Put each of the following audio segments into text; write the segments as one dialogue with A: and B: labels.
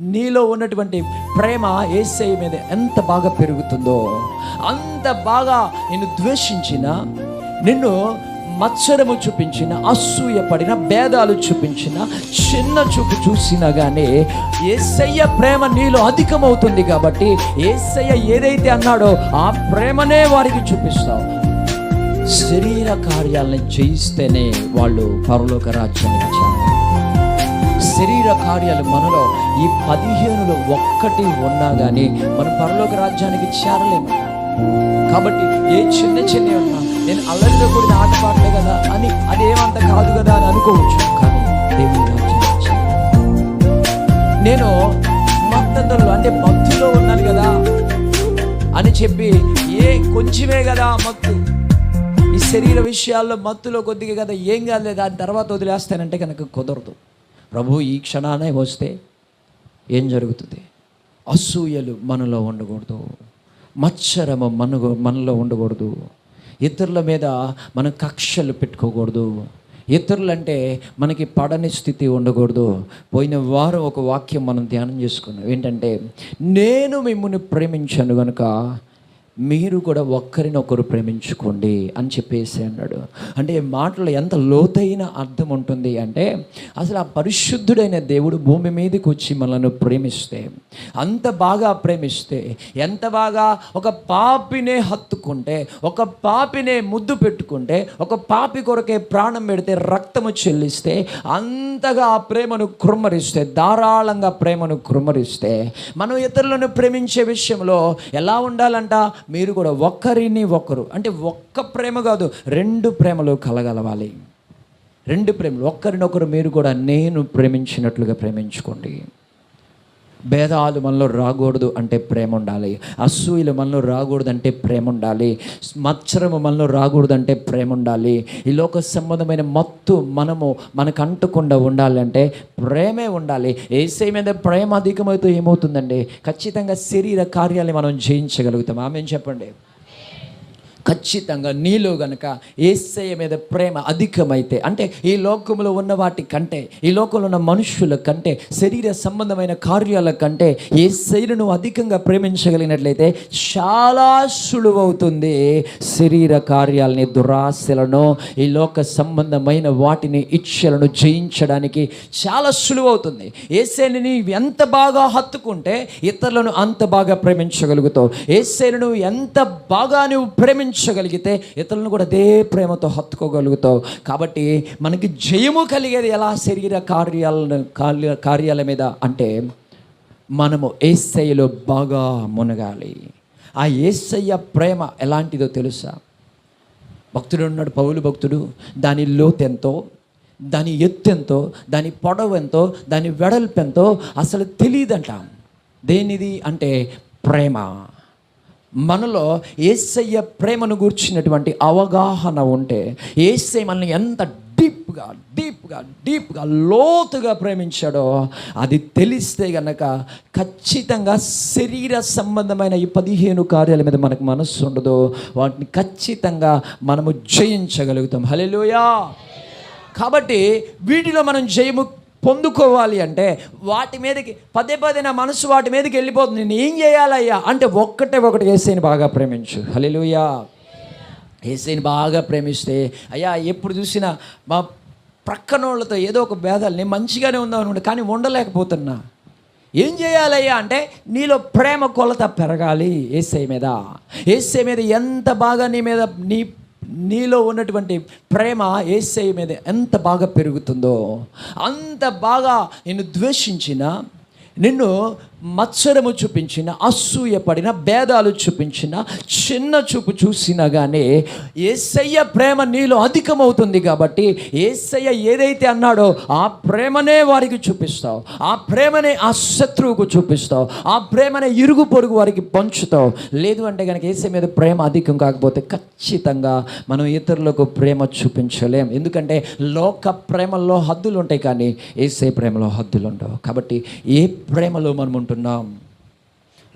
A: నీలో ఉన్నటువంటి ప్రేమ ఏసై మీద ఎంత బాగా పెరుగుతుందో అంత బాగా నిన్ను ద్వేషించిన నిన్ను మత్సరము చూపించిన అసూయ పడిన భేదాలు చూపించిన చిన్న చూపు చూసినా కానీ ఏసయ్య ప్రేమ నీలో అధికమవుతుంది కాబట్టి ఏసయ్య ఏదైతే అన్నాడో ఆ ప్రేమనే వారికి చూపిస్తావు. శరీర కార్యాలను చేయిస్తేనే వాళ్ళు పరలోక రాజ్యాన్ని శరీర కార్యాలు మనలో ఈ పదిహేనులో ఒక్కటి ఉన్నా కానీ మనం పరలోక రాజ్యానికి చేరలేము. కాబట్టి ఏ చిన్న చిన్న ఉన్నా నేను అల్లరిలో కూడిన ఆటపాటలే కదా అని అదేమంత కాదు కదా అని అనుకోవచ్చు. కానీ నేను మత్తంలో అంటే మత్తులో ఉన్నాను కదా అని చెప్పి ఏ కొంచెమే కదా మత్తు. ఈ శరీర విషయాల్లో మత్తులో కొద్దిగా కదా ఏం కాదు దాని తర్వాత వదిలేస్తానంటే కనుక కుదరదు. ప్రభు ఈ క్షణానే వస్తే ఏం జరుగుతుంది? అసూయలు మనలో ఉండకూడదు. మత్సరము మన మనలో ఉండకూడదు. ఇతరుల మీద మనం కక్షలు పెట్టుకోకూడదు. ఇతరులంటే మనకి పడని స్థితి ఉండకూడదు. పోయిన వారం ఒక వాక్యం మనం ధ్యానం చేసుకున్నాం. ఏంటంటే నేను మిమ్మల్ని ప్రేమించాను కనుక మీరు కూడా ఒక్కరినొకరు ప్రేమించుకోండి అని చెప్పేసి అన్నాడు. అంటే మాటలు మాటలో ఎంత లోతైన అర్థం ఉంటుంది అంటే అసలు ఆ పరిశుద్ధుడైన దేవుడు భూమి మీదకి వచ్చి మనల్ని ప్రేమిస్తే అంత బాగా ప్రేమిస్తే ఎంత బాగా ఒక పాపినే హత్తుకుంటే ఒక పాపినే ముద్దు పెట్టుకుంటే ఒక పాపి కొరకే ప్రాణం పెడితే రక్తము చెల్లిస్తే అంతగా ఆ ప్రేమను కృమ్మరిస్తే ధారాళంగా ప్రేమను కృమ్మరిస్తే మనం ఇతరులను ప్రేమించే విషయంలో ఎలా ఉండాలంట? మీరు కూడా ఒక్కరిని ఒక్కరు అంటే ఒక్క ప్రేమ కాదు రెండు ప్రేమలు కలగలవాలి. రెండు ప్రేమలు ఒక్కరినొకరు మీరు కూడా నేను ప్రేమించినట్లుగా ప్రేమించుకోండి. భేదాలు మనలో రాకూడదు అంటే ప్రేమ ఉండాలి. అసూయలు మనలో రాకూడదు అంటే ప్రేమ ఉండాలి. మత్సరము మనలో రాకూడదు అంటే ప్రేమ ఉండాలి. ఈ లోక సంబంధమైన మత్తు మనము మనకు అంటకుండా ఉండాలంటే ప్రేమే ఉండాలి. ఏసై మీద ప్రేమ అధికమైతే ఏమవుతుందండి? ఖచ్చితంగా శరీర కార్యాలని మనం జయించగలుగుతాం. ఆమె చెప్పండి. ఖచ్చితంగా నీలో గనక ఏసయ్య మీద ప్రేమ అధికమైతే అంటే ఈ లోకంలో ఉన్న వాటి కంటే ఈ లోకంలో ఉన్న మనుషుల కంటే శరీర సంబంధమైన కార్యాల కంటే ఏసయ్యను నువ్వు అధికంగా ప్రేమించగలిగినట్లయితే చాలా సులువవుతుంది శరీర కార్యాలని దురాశలను ఈ లోక సంబంధమైన వాటిని ఇచ్చలను జయించడానికి చాలా సులువవుతుంది. ఏసైని నీవు ఎంత బాగా హత్తుకుంటే ఇతరులను అంత బాగా ప్రేమించగలుగుతావు. ఏసైను నువ్వు ఎంత బాగా నువ్వు ప్రేమించగలిగితే ఇతరులను కూడా అదే ప్రేమతో హత్తుకోగలుగుతావు. కాబట్టి మనకి జయము కలిగేది ఎలా? శరీర కార్యాల కార్య కార్యాల మీద. అంటే మనము ఏసయ్యలో బాగా మునగాలి. ఆ ఏసయ్య ప్రేమ ఎలాంటిదో తెలుసా? భక్తుడు ఉన్నాడు పౌలు భక్తుడు. దాని లోతెంతో దాని ఎత్తెంతో దాని పొడవు ఎంతో దాని వెడల్పెంతో అసలు తెలియదంట దేనిది? అంటే ప్రేమ. మనలో ఏసయ్య ప్రేమను గూర్చినటువంటి అవగాహన ఉంటే ఏసై మనల్ని ఎంత డీప్గా డీప్గా డీప్గా లోతుగా ప్రేమించాడో అది తెలిస్తే గనక ఖచ్చితంగా శరీర సంబంధమైన ఈ పదిహేను కార్యాల మీద మనకు మనస్సు ఉండదు. వాటిని ఖచ్చితంగా మనము జయించగలుగుతాం. హలోయా కాబట్టి వీటిలో మనం జయము పొందుకోవాలి అంటే వాటి మీదకి పదే పదే నా మనసు వాటి మీదకి వెళ్ళిపోతుంది. నేను ఏం చేయాలయ్యా? అంటే ఒక్కటే ఒకటి ఏసైని బాగా ప్రేమించు. హలిలుయా ఏసైని బాగా ప్రేమిస్తే అయ్యా ఎప్పుడు చూసినా మా ప్రక్కనోళ్ళతో ఏదో ఒక భేదాలు నేను మంచిగానే ఉందాం అనుకుంటే కానీ ఉండలేకపోతున్నా. ఏం చేయాలయ్యా అంటే నీలో ప్రేమ కొలత పెరగాలి ఏసై మీద. ఏసై మీద ఎంత బాగా నీ మీద నీ నీలో ఉన్నటువంటి ప్రేమ ఏసై మీద ఎంత బాగా పెరుగుతుందో అంత బాగా నిన్ను ద్వేషించిన నిన్ను మత్సరము చూపించిన అసూయ పడిన భేదాలు చూపించిన చిన్న చూపు చూసినా కానీ ఏసయ్య ప్రేమ నీలో అధికమవుతుంది కాబట్టి ఏసయ్య ఏదైతే అన్నాడో ఆ ప్రేమనే వారికి చూపిస్తావు. ఆ ప్రేమనే ఆ శత్రువుకు చూపిస్తావు. ఆ ప్రేమనే ఇరుగు పొరుగు వారికి పంచుతావు. లేదు అంటే కనుక ఏసై మీద ప్రేమ అధికం కాకపోతే ఖచ్చితంగా మనం ఇతరులకు ప్రేమ చూపించలేం. ఎందుకంటే లోక ప్రేమల్లో హద్దులు ఉంటాయి కానీ ఏసై ప్రేమలో హద్దులు ఉండవు కాబట్టి ఏ ప్రేమలో మనం ఉంటున్నాం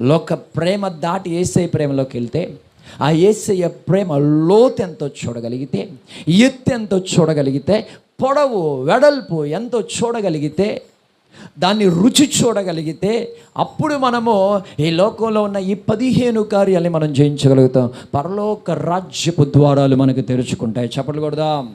A: లోక ప్రేమ దాటి ఏసై ప్రేమలోకి వెళ్తే ఆ ఏసయ్య ప్రేమ లోతెంతో చూడగలిగితే ఎత్తు ఎంతో చూడగలిగితే పొడవు వెడల్పు ఎంతో చూడగలిగితే దాన్ని రుచి చూడగలిగితే అప్పుడు మనము ఈ లోకంలో ఉన్న ఈ పదిహేను కార్యాలని మనం జయించగలుగుతాం. పరలోక రాజ్యపు ద్వారాలు మనకు తెరుచుకుంటాయి. చెప్పలు కొడదాం.